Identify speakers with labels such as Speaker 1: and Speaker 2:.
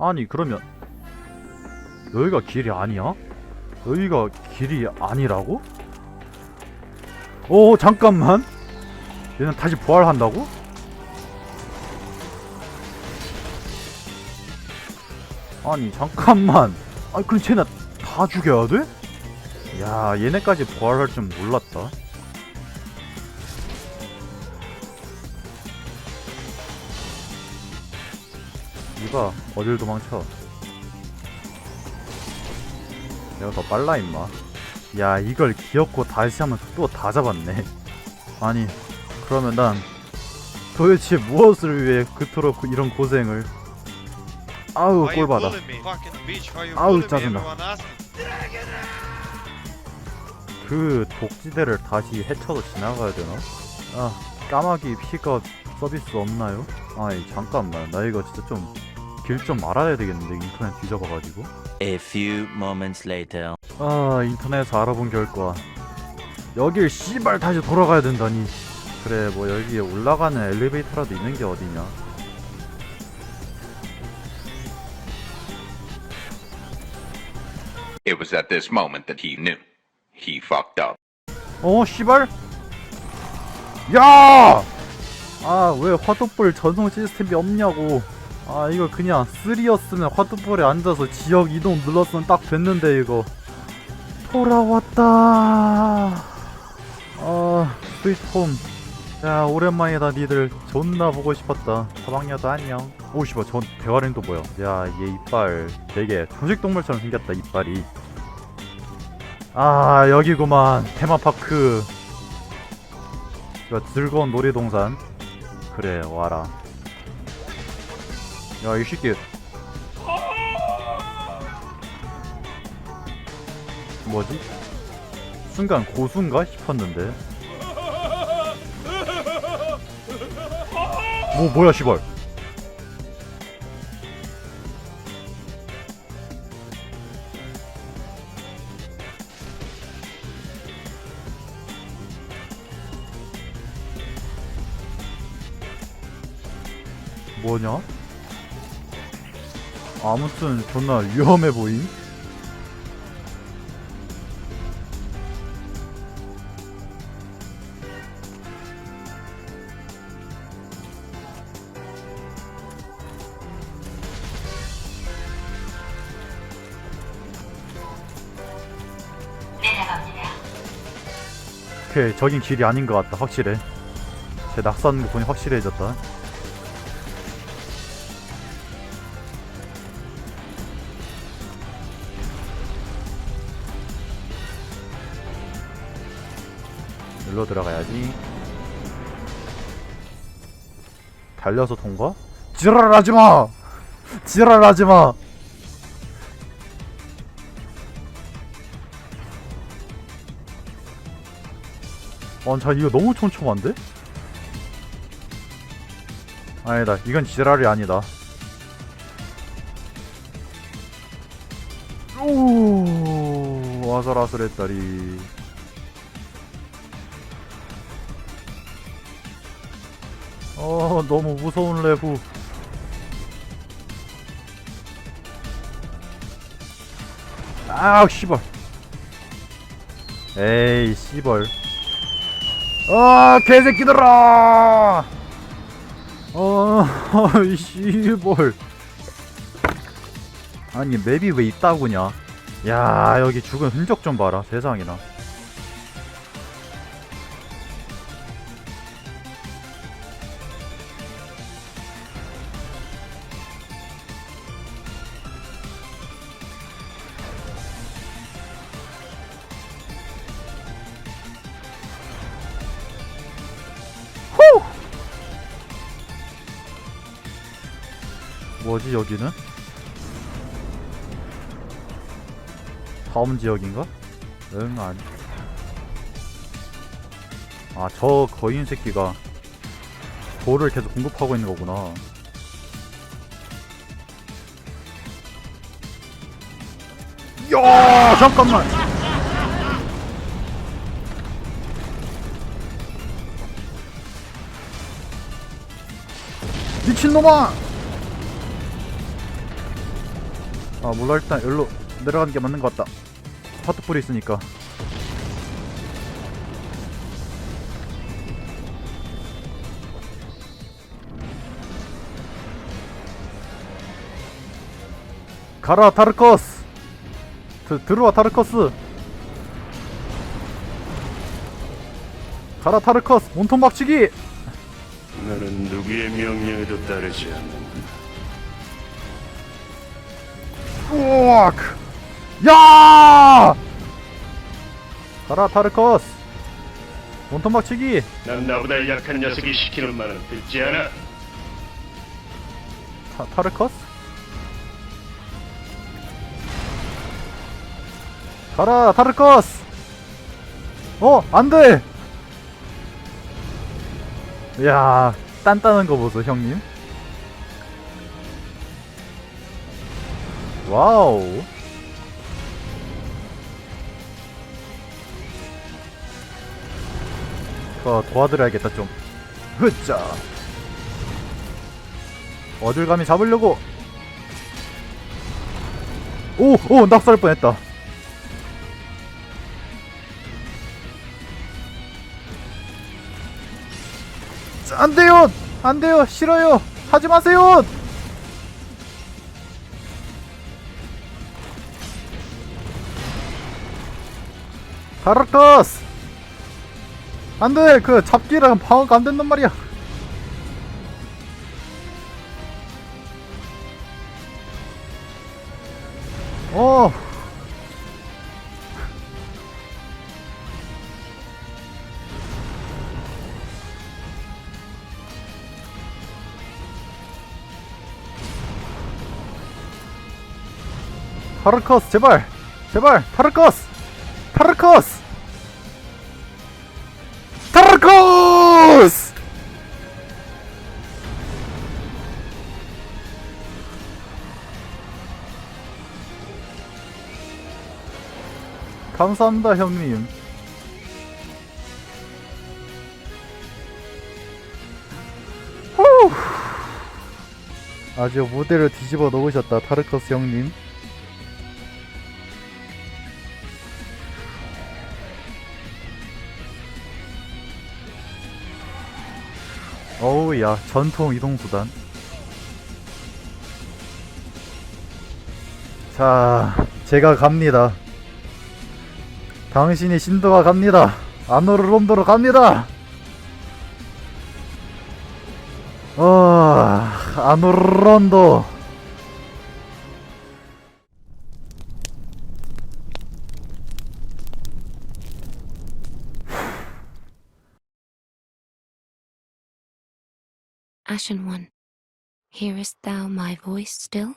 Speaker 1: 아니 그러면 여기가 길이 아니야? 여기가 길이 아니라고? 오 잠깐만 얘는 다시 부활한다고? 아니 잠깐만 아니 그럼 쟤네 다 죽여야 돼? 야 얘네까지 부활할 줄 몰랐다 이봐 어딜 도망쳐 내가 더 빨라 임마 야 이걸 기어코 다시 하면서 또 다 잡았네 아니 그러면 난 도대체 무엇을 위해 그토록 이런 고생을 아우 꼴받아 아우? 짜증나. 그 독지대를 다시 헤쳐서 지나가야 되나? 아 까마귀 픽업 서비스 없나요? 아이 잠깐만 나 이거 진짜 좀 길 좀 알아야 되겠는데 인터넷 뒤져봐가지고
Speaker 2: A few moments later.
Speaker 1: 아 인터넷에서 알아본 결과 여길 씨발 다시 돌아가야 된다니 그래 뭐 여기에 올라가는 엘리베이터라도 있는 게 어디냐
Speaker 3: It was at this moment that he knew. He fucked up.
Speaker 1: 어 씨발 야! 아왜 화독볼 전송 시스템이 없냐고 아 이거 그냥 3였으면 화독볼에 앉아서 지역 이동 눌렀으면 딱 됐는데 이거. 돌아왔다. 아 스위트홈. 야 오랜만이다 니들. 존나 보고 싶었다. 사방녀도 안녕. 오 씨발 전 대가리는 또 뭐야 야 얘 이빨 되게 조직동물처럼 생겼다 이빨이. 아 여기구만. 테마파크. 야, 즐거운 놀이동산. 그래 와라 야 이 새끼 뭐지? 순간 고수인가 싶었는데 뭐 뭐야 시발 뭐냐? 아무튼 존나 위험해 보임. 오케이 저긴 길이 아닌 것 같다 확실해. 제 낙서하는 거 보니 확실해졌다 일로 들어가야지 달려서 통과? 지랄하지마! 지랄하지마! 어, 자 이거 너무 촘촘한데? 아니다 이건 지랄이 아니다 오 아슬아슬했다리 어 너무 무서운 레후 아 씨발. 에이 씨발. 아 개새끼들아! 어이 씨발. 아니 맵이 왜 있다구냐? 야 여기 죽은 흔적 좀 봐라 세상이나 뭐지 여기는? 다음 지역인가? 응 아니 아저 거인 새끼가 돌을 계속 공급하고 있는 거구나 야 잠깐만 미친놈아 아 몰라. 일단 여기로 내려가는 게 맞는 것 같다. 파트 불이 있으니까. 가라 타르커스! 드, 들어와 타르커스! 가라 타르커스! 몸통 박치기!
Speaker 4: 나는 누구의 명령에도 따르지 않는 다.
Speaker 1: 우악! 야! 가라 타르커스 몸통 박치기
Speaker 4: 난 나보다 약한 녀석이 시키는 말은 듣지 않아.
Speaker 1: 타, 타르커스? 가라 타르커스 어 안돼 야 단단한 거 보소 형님 와우 어 도와드려야겠다 좀 흐짜 어딜 감히 잡으려고 오! 오! 낙살 뻔했다 자, 안돼요! 안돼요! 싫어요! 하지 마세요! 카라커스! 안돼! 그 잡기랑 방어가 안 된단 말이야 어. 타르커스 제발 제발 타르커스 타르커스! 타르커스! 감사합니다 형님. 후. 아주 무대를 뒤집어 놓으셨다 타르커스 형님 어우야 전통 이동수단. 자 제가 갑니다. 당신이 신도가 갑니다. 아노르론도로 갑니다. 어 아노르론도
Speaker 5: Ashen One, hearest thou my voice still?